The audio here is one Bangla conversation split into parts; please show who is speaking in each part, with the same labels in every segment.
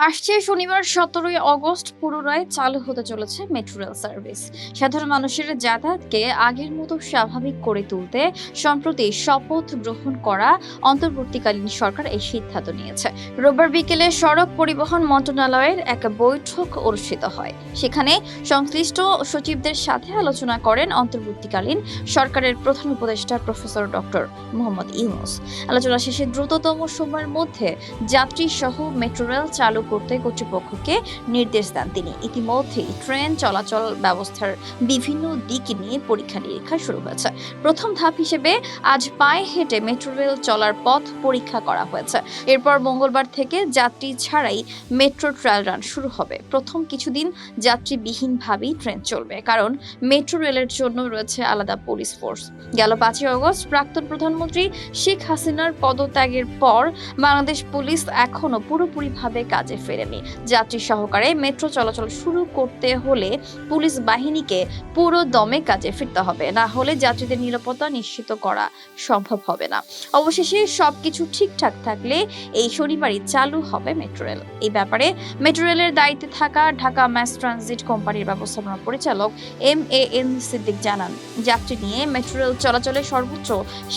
Speaker 1: আসছে শনিবার সতেরোই অগস্ট, পুনরায় চালু হতে চলেছে মেট্রো রেল সার্ভিস সাধারণ মানুষের যাতায়াতকে আগের মতো স্বাভাবিক করে তুলতে সম্প্রতি শপথ গ্রহণ করা অন্তর্বর্তীকালীন সরকার এই সিদ্ধান্ত নিয়েছে। রোববার বিকেলে সড়ক পরিবহন মন্ত্রণালয়ের এক বৈঠক অনুষ্ঠিত হয়। সেখানে সংশ্লিষ্ট সচিবদের সাথে আলোচনা করেন অন্তর্বর্তীকালীন সরকারের প্রধান উপদেষ্টা প্রফেসর ডক্টর মোহাম্মদ ইউনুস। আলোচনা শেষে দ্রুততম সময়ের মধ্যে যাত্রী সহ মেট্রো রেল চালু করতে কর্তৃপক্ষকে নির্দেশ দেন তিনি। ইতিমধ্যেই ট্রেন চলাচল ব্যবস্থার বিভিন্ন দিক নিয়ে পরীক্ষা নিরীক্ষা শুরু হয়েছে। প্রথম ধাপ হিসেবে আজ পায়ে হেঁটে মেট্রো রেল চলার পথ পরীক্ষা করা হয়েছে। এরপর মঙ্গলবার থেকে যাত্রী ছাড়াই মেট্রো ট্রায়াল রান শুরু হবে। প্রথম কিছুদিন যাত্রীবিহীনভাবেই ট্রেন চলবে, কারণ মেট্রো রেলের জন্য রয়েছে আলাদা পুলিশ ফোর্স। গেল পাঁচই অগস্ট, প্রাক্তন প্রধানমন্ত্রী শেখ হাসিনার পদত্যাগের পর বাংলাদেশ পুলিশ এখনও পুরোপুরিভাবে কাজে ফেরেনি। যাত্রী সহকারে মেট্রো চলাচল শুরু করতে হলে পুলিশ বাহিনীকে পুরো দমে কাজে ফিরতে হবে। না হলে যাত্রীদের নিরাপত্তা নিশ্চিত করা সম্ভব হবে না। অবশেষে সবকিছু ঠিকঠাক থাকলে এই শনিবারই চালু হবে মেট্রো রেল। এই ব্যাপারে মেট্রো রেলের দায়িত্বে থাকা ঢাকা ম্যাস ট্রানজিট কোম্পানির ব্যবস্থাপনা পরিচালক এম এ এন সিদ্দিক জানান, যাত্রী নিয়ে মেট্রো রেল চলাচলে সর্বোচ্চ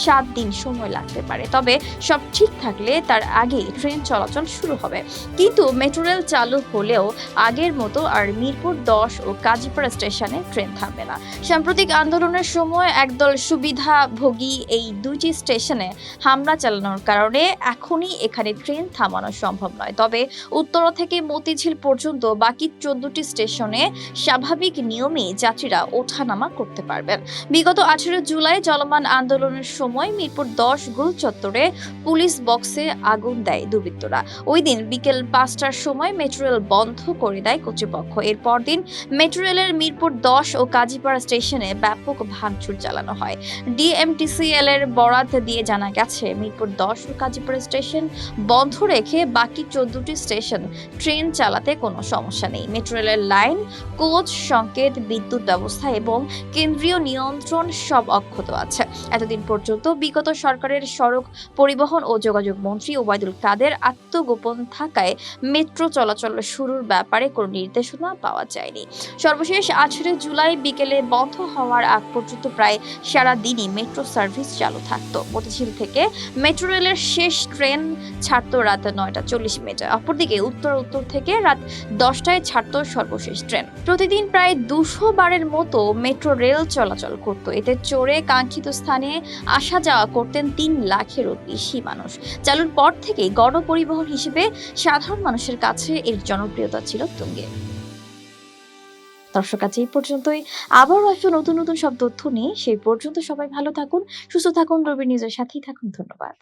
Speaker 1: সাত দিন সময় লাগতে পারে। তবে সব ঠিক থাকলে তার আগে ট্রেন চলাচল শুরু হবে। কিন্তু মেট্রো রেল চালু হলেও আগের মতো আর মিরপুর দশ ও কাজীপাড়া স্টেশনে ট্রেন থামবে না। সাম্প্রতিক আন্দোলনের সময় একদল সুবিধাভোগী এই দুইটি স্টেশনে হামলা চালানোর কারণে এখনই এখানে ট্রেন থামানো সম্ভব নয়। তবে উত্তরা থেকে মতিঝিল পর্যন্ত বাকি চোদ্দটি স্টেশনে স্বাভাবিক নিয়মে যাত্রীরা ওঠানামা করতে পারবেন। বিগত আঠেরো জুলাই চলমান আন্দোলনের সময় মিরপুর দশ গোল চত্বরে পুলিশ বক্সে আগুন দেয় দুর্বৃত্তরা। ওই দিন বিকেল পাঁচটার সময় মেট্রো রেল বন্ধ করে দেয় কর্তৃপক্ষ। এর পরদিন মেট্রো রেলের মিরপুর দশ ও কাজীপাড়া স্টেশনে ব্যাপক ভাঙচুর চালানো হয়। ডিএমটিসিএল এর বরাত দিয়ে জানা গেছে, মিরপুর দশ ও কাজীপাড়া স্টেশন বন্ধ রেখে বাকি চোদ্দটি স্টেশন ট্রেন চালাতে কোনো সমস্যা নেই। মেট্রো রেলের লাইন, কোচ, সংকেত, বিদ্যুৎ ব্যবস্থা এবং কেন্দ্রীয় নিয়ন্ত্রণ সব অক্ষত আছে। এতদিন পর্যন্ত বিগত সরকারের সড়ক পরিবহন ও যোগাযোগ মন্ত্রী ওবায়দুল কাদের আত্মগোপন থাকায় মেট্রো চলাচল শুরুর ব্যাপারে কোনো নির্দেশনা পাওয়া যায়নি। সর্বশেষ আঠেরো জুলাই বিকেলে বন্ধ হওয়ার আগ পর্যন্ত প্রায় সারা দিনই মেট্রো সার্ভিস চালু থাকতো। মতিঝিল থেকে মেট্রো রেলের শেষ ট্রেন ছাড়তো রাত নয়টা চল্লিশ মিনিটে। অপরদিকে উত্তর উত্তর থেকে রাত দশটায় ছাড়তো সর্বশেষ ট্রেন। প্রতিদিন প্রায় দুশো বারের মতো মেট্রো রেল চলাচল করত। এতে চড়ে কাঙ্ক্ষিত স্থানে আসা যাওয়া করতেন তিন লাখেরও বেশি মানুষ। চালুর পর থেকে গণপরিবহন হিসেবে সাধারণ মানুষের কাছে এর জনপ্রিয়তা ছিল তুঙ্গে। দর্শক, আজ এই পর্যন্তই। আবারও আসব নতুন নতুন সব তথ্য নিয়ে সেই পর্যন্ত সবাই ভালো থাকুন, সুস্থ থাকুন, রবি নিউজের সাথেই থাকুন, ধন্যবাদ।